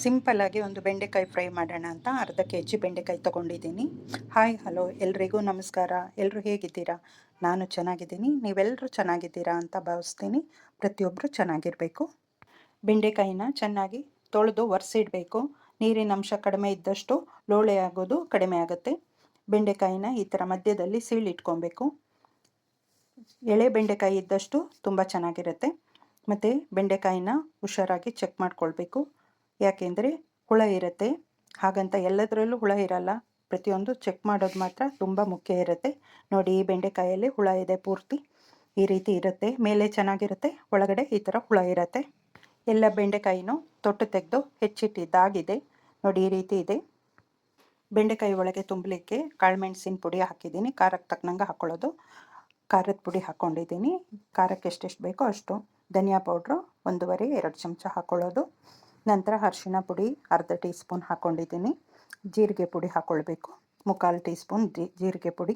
ಸಿಂಪಲ್ಲಾಗಿ ಒಂದು ಬೆಂಡೆಕಾಯಿ ಫ್ರೈ ಮಾಡೋಣ ಅಂತ ಅರ್ಧ ಕೆ ಜಿ ಬೆಂಡೆಕಾಯಿ ತೊಗೊಂಡಿದ್ದೀನಿ. ಹಾಯ್ ಹಲೋ ಎಲ್ರಿಗೂ ನಮಸ್ಕಾರ. ಎಲ್ಲರೂ ಹೇಗಿದ್ದೀರಾ? ನಾನು ಚೆನ್ನಾಗಿದ್ದೀನಿ. ನೀವೆಲ್ಲರೂ ಚೆನ್ನಾಗಿದ್ದೀರಾ ಅಂತ ಭಾವಿಸ್ತೀನಿ. ಪ್ರತಿಯೊಬ್ಬರು ಚೆನ್ನಾಗಿರಬೇಕು. ಬೆಂಡೆಕಾಯಿನ ಚೆನ್ನಾಗಿ ತೊಳೆದು ಒರೆಸಿಡಬೇಕು ನೀರಿನ ಅಂಶ ಕಡಿಮೆ ಇದ್ದಷ್ಟು ಲೋಳೆ ಆಗೋದು ಕಡಿಮೆ ಆಗುತ್ತೆ. ಬೆಂಡೆಕಾಯಿನ ಈ ಥರ ಮಧ್ಯದಲ್ಲಿ ಸೀಳಿಟ್ಕೊಬೇಕು ಎಳೆ ಬೆಂಡೆಕಾಯಿ ಇದ್ದಷ್ಟು ತುಂಬ ಚೆನ್ನಾಗಿರುತ್ತೆ. ಮತ್ತು ಬೆಂಡೆಕಾಯಿನ ಹುಷಾರಾಗಿ ಚೆಕ್ ಮಾಡ್ಕೊಳ್ಬೇಕು. ಯಾಕೆಂದರೆ ಹುಳ ಇರುತ್ತೆ. ಹಾಗಂತ ಎಲ್ಲದರಲ್ಲೂ ಹುಳ ಇರಲ್ಲ. ಪ್ರತಿಯೊಂದು ಚೆಕ್ ಮಾಡೋದು ಮಾತ್ರ ತುಂಬ ಮುಖ್ಯ ಇರುತ್ತೆ. ನೋಡಿ, ಈ ಬೆಂಡೆಕಾಯಲ್ಲಿ ಹುಳ ಇದೆ ಪೂರ್ತಿ. ಈ ರೀತಿ ಇರುತ್ತೆ. ಮೇಲೆ ಚೆನ್ನಾಗಿರುತ್ತೆ. ಒಳಗಡೆ ಈ ಥರ ಹುಳ ಇರುತ್ತೆ. ಎಲ್ಲ ಬೆಂಡೆಕಾಯಿನೂ ತೊಟ್ಟು ತೆಗೆದು ಹೆಚ್ಚಿಟ್ಟಿದ್ದಾಗಿದೆ. ನೋಡಿ, ಈ ರೀತಿ ಇದೆ. ಬೆಂಡೆಕಾಯಿ ಒಳಗೆ ತುಂಬಲಿಕ್ಕೆ ಕಾಳುಮೆಣಸಿನ ಪುಡಿ ಹಾಕಿದ್ದೀನಿ. ಖಾರಕ್ಕೆ ತಕ್ಕನಂಗೆ ಹಾಕ್ಕೊಳ್ಳೋದು ಖಾರದ ಪುಡಿ ಹಾಕ್ಕೊಂಡಿದ್ದೀನಿ ಖಾರಕ್ಕೆ ಎಷ್ಟೆಷ್ಟು ಬೇಕೋ ಅಷ್ಟು. ಧನಿಯಾ ಪೌಡ್ರು ಒಂದೂವರೆ, ಎರಡು ಚಮಚ ಹಾಕ್ಕೊಳ್ಳೋದು ನಂತರ ಅರಿಶಿಣ ಪುಡಿ ಅರ್ಧ ಟೀ ಸ್ಪೂನ್ ಹಾಕ್ಕೊಂಡಿದ್ದೀನಿ ಜೀರಿಗೆ ಪುಡಿ ಹಾಕ್ಕೊಳ್ಬೇಕು ಮುಕ್ಕಾಲು ಟೀ ಸ್ಪೂನ್ ಜೀರಿಗೆ ಪುಡಿ.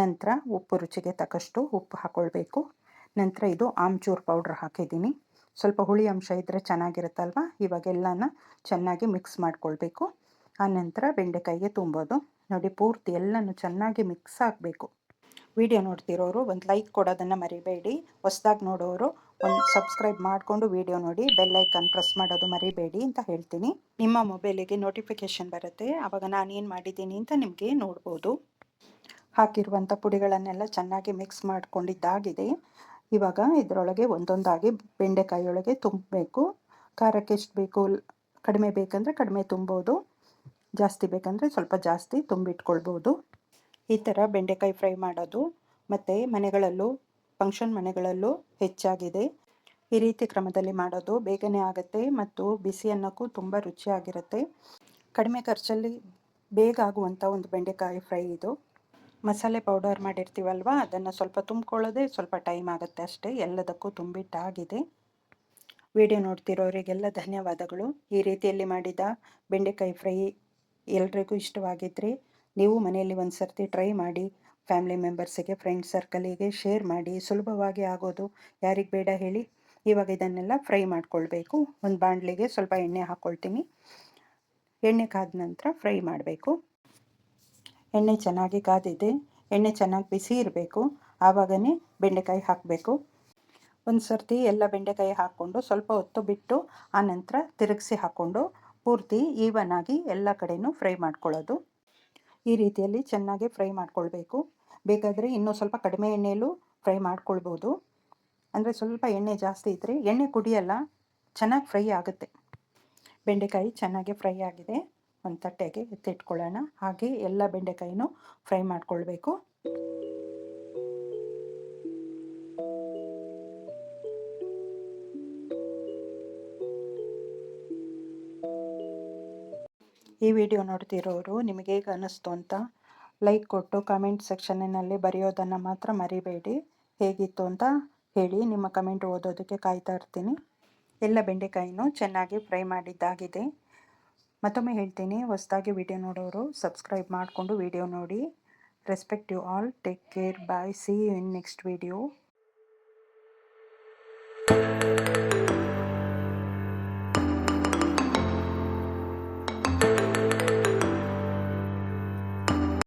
ನಂತರ ಉಪ್ಪು ರುಚಿಗೆ ತಕ್ಕಷ್ಟು ಉಪ್ಪು ಹಾಕ್ಕೊಳ್ಬೇಕು ನಂತರ ಇದು ಆಮ್ಚೂರ್ ಪೌಡ್ರ್ ಹಾಕಿದ್ದೀನಿ. ಸ್ವಲ್ಪ ಹುಳಿ ಅಂಶ ಇದ್ದರೆ ಚೆನ್ನಾಗಿರುತ್ತಲ್ವ? ಇವಾಗೆಲ್ಲನ ಚೆನ್ನಾಗಿ ಮಿಕ್ಸ್ ಮಾಡ್ಕೊಳ್ಬೇಕು. ಆನಂತರ ಬೆಂಡೆಕಾಯಿಗೆ ತುಂಬೋದು. ನೋಡಿ ಪೂರ್ತಿ ಎಲ್ಲನೂ ಚೆನ್ನಾಗಿ ಮಿಕ್ಸ್ ಆಗಬೇಕು. ವಿಡಿಯೋ ನೋಡ್ತಿರೋರು ಒಂದು ಲೈಕ್ ಕೊಡೋದನ್ನು ಮರಿಬೇಡಿ. ಹೊಸ್ದಾಗಿ ನೋಡೋರು ಒಂದು ಸಬ್ಸ್ಕ್ರೈಬ್ ಮಾಡಿಕೊಂಡು ವಿಡಿಯೋ ನೋಡಿ ಬೆಲ್ ಐಕಾನ್ ಪ್ರೆಸ್ ಮಾಡೋದು ಮರಿಬೇಡಿ ಅಂತ ಹೇಳ್ತೀನಿ. ನಿಮ್ಮ ಮೊಬೈಲಿಗೆ ನೋಟಿಫಿಕೇಶನ್ ಬರುತ್ತೆ. ಆವಾಗ ನಾನು ಏನು ಮಾಡಿದ್ದೀನಿ ಅಂತ ನಿಮಗೆ ನೋಡ್ಬೋದು. ಹಾಕಿರುವಂಥ ಪುಡಿಗಳನ್ನೆಲ್ಲ ಚೆನ್ನಾಗಿ ಮಿಕ್ಸ್ ಮಾಡ್ಕೊಂಡಿದ್ದಾಗಿದೆ. ಇವಾಗ ಇದರೊಳಗೆ ಒಂದೊಂದಾಗಿ ಬೆಂಡೆಕಾಯಿಯೊಳಗೆ ತುಂಬಬೇಕು. ಖಾರಕ್ಕೆ ಎಷ್ಟು ಬೇಕು, ಕಡಿಮೆ ಬೇಕಂದರೆ ಕಡಿಮೆ ತುಂಬೋದು. ಜಾಸ್ತಿ ಬೇಕಂದರೆ ಸ್ವಲ್ಪ ಜಾಸ್ತಿ ತುಂಬಿಟ್ಕೊಳ್ಬೋದು. ಈ ಥರ ಬೆಂಡೆಕಾಯಿ ಫ್ರೈ ಮಾಡೋದು. ಮತ್ತು ಮನೆಗಳಲ್ಲೂ ಫಂಕ್ಷನ್ ಮನೆಗಳಲ್ಲೂ ಹೆಚ್ಚಾಗಿದೆ. ಈ ರೀತಿ ಕ್ರಮದಲ್ಲಿ ಮಾಡೋದು ಬೇಗನೆ ಆಗುತ್ತೆ ಮತ್ತು ಬಿಸಿ ಅನ್ನಕ್ಕೂ ತುಂಬ ರುಚಿಯಾಗಿರುತ್ತೆ. ಕಡಿಮೆ ಖರ್ಚಲ್ಲಿ ಬೇಗ ಆಗುವಂಥ ಒಂದು ಬೆಂಡೆಕಾಯಿ ಫ್ರೈ ಇದು. ಮಸಾಲೆ ಪೌಡರ್ ಮಾಡಿರ್ತೀವಲ್ವ, ಅದನ್ನು ಸ್ವಲ್ಪ ತುಂಬಿಕೊಳ್ಳೋದೆ ಸ್ವಲ್ಪ ಟೈಮ್ ಆಗುತ್ತೆ ಅಷ್ಟೇ, ಎಲ್ಲದಕ್ಕೂ ತುಂಬಿಟ್ಟಾಗಿದೆ. ವಿಡಿಯೋ ನೋಡ್ತಿರೋರಿಗೆಲ್ಲ ಧನ್ಯವಾದಗಳು. ಈ ರೀತಿಯಲ್ಲಿ ಮಾಡಿದ ಬೆಂಡೆಕಾಯಿ ಫ್ರೈ ಎಲ್ರಿಗೂ ಇಷ್ಟವಾಗಿದ್ದರೆ ನೀವು ಮನೆಯಲ್ಲಿ ಒಂದು ಸರ್ತಿ ಟ್ರೈ ಮಾಡಿ ಫ್ಯಾಮಿಲಿ ಮೆಂಬರ್ಸಿಗೆ ಫ್ರೆಂಡ್ ಸರ್ಕಲಿಗೆ ಶೇರ್ ಮಾಡಿ, ಸುಲಭವಾಗಿ ಆಗೋದು ಯಾರಿಗೆ ಬೇಡ ಹೇಳಿ, ಇವಾಗ ಇದನ್ನೆಲ್ಲ ಫ್ರೈ ಮಾಡ್ಕೊಳ್ಬೇಕು. ಒಂದು ಬಾಣಲಿಗೆ ಸ್ವಲ್ಪ ಎಣ್ಣೆ ಹಾಕ್ಕೊಳ್ತೀನಿ ಎಣ್ಣೆ ಕಾದ ನಂತರ ಫ್ರೈ ಮಾಡಬೇಕು. ಎಣ್ಣೆ ಚೆನ್ನಾಗಿ ಕಾದಿದೆ, ಎಣ್ಣೆ ಚೆನ್ನಾಗಿ ಬಿಸಿ ಇರಬೇಕು, ಆವಾಗನೇ ಬೆಂಡೆಕಾಯಿ ಹಾಕಬೇಕು. ಒಂದು ಸರ್ತಿ ಎಲ್ಲ ಬೆಂಡೆಕಾಯಿ ಹಾಕ್ಕೊಂಡು ಸ್ವಲ್ಪ ಹೊತ್ತು ಬಿಟ್ಟು ಆನಂತರ ತಿರುಗಿಸಿ ಹಾಕ್ಕೊಂಡು, ಪೂರ್ತಿ ಈವನ್ ಆಗಿ ಎಲ್ಲ ಕಡೆಯೂ ಫ್ರೈ ಮಾಡ್ಕೊಳ್ಳೋದು. ಈ ರೀತಿಯಲ್ಲಿ ಚೆನ್ನಾಗಿ ಫ್ರೈ ಮಾಡ್ಕೊಳ್ಬೇಕು. ಬೇಕಾದರೆ ಇನ್ನೂ ಸ್ವಲ್ಪ ಕಡಿಮೆ ಎಣ್ಣೆಯಲ್ಲೂ ಫ್ರೈ ಮಾಡ್ಕೊಳ್ಬೋದು. ಅಂದರೆ ಸ್ವಲ್ಪ ಎಣ್ಣೆ ಜಾಸ್ತಿ ಇದ್ದರೆ ಎಣ್ಣೆ ಕುಡಿಯಲ್ಲ, ಚೆನ್ನಾಗಿ ಫ್ರೈ ಆಗುತ್ತೆ. ಬೆಂಡೆಕಾಯಿ ಚೆನ್ನಾಗಿ ಫ್ರೈ ಆಗಿದೆ. ಒಂದು ತಟ್ಟೆಗೆ ಎತ್ತಿಟ್ಕೊಳ್ಳೋಣ. ಹಾಗೆ ಎಲ್ಲ ಬೆಂಡೆಕಾಯಿನೂ ಫ್ರೈ ಮಾಡ್ಕೊಳ್ಬೇಕು. ಈ ವಿಡಿಯೋ ನೋಡ್ತಿರೋರು ನಿಮಗೆ ಹೇಗೆ ಅನ್ನಿಸ್ತು ಅಂತ ಲೈಕ್ ಕೊಟ್ಟು ಕಮೆಂಟ್ ಸೆಕ್ಷನ್ನಿನಲ್ಲಿ ಬರೆಯೋದನ್ನು ಮಾತ್ರ ಮರಿಬೇಡಿ. ಹೇಗಿತ್ತು ಅಂತ ಹೇಳಿ ನಿಮ್ಮ ಕಮೆಂಟ್ ಓದೋದಕ್ಕೆ ಕಾಯ್ತಾ ಇರ್ತೀನಿ. ಎಲ್ಲ ಬೆಂಡೆಕಾಯಿನೂ ಚೆನ್ನಾಗಿ ಫ್ರೈ ಮಾಡಿದ್ದಾಗಿದೆ. ಮತ್ತೊಮ್ಮೆ ಹೇಳ್ತೀನಿ, ಹೊಸದಾಗಿ ವಿಡಿಯೋ ನೋಡೋರು ಸಬ್ಸ್ಕ್ರೈಬ್ ಮಾಡಿಕೊಂಡು ವಿಡಿಯೋ ನೋಡಿ. Respect you all take care bye see you in next video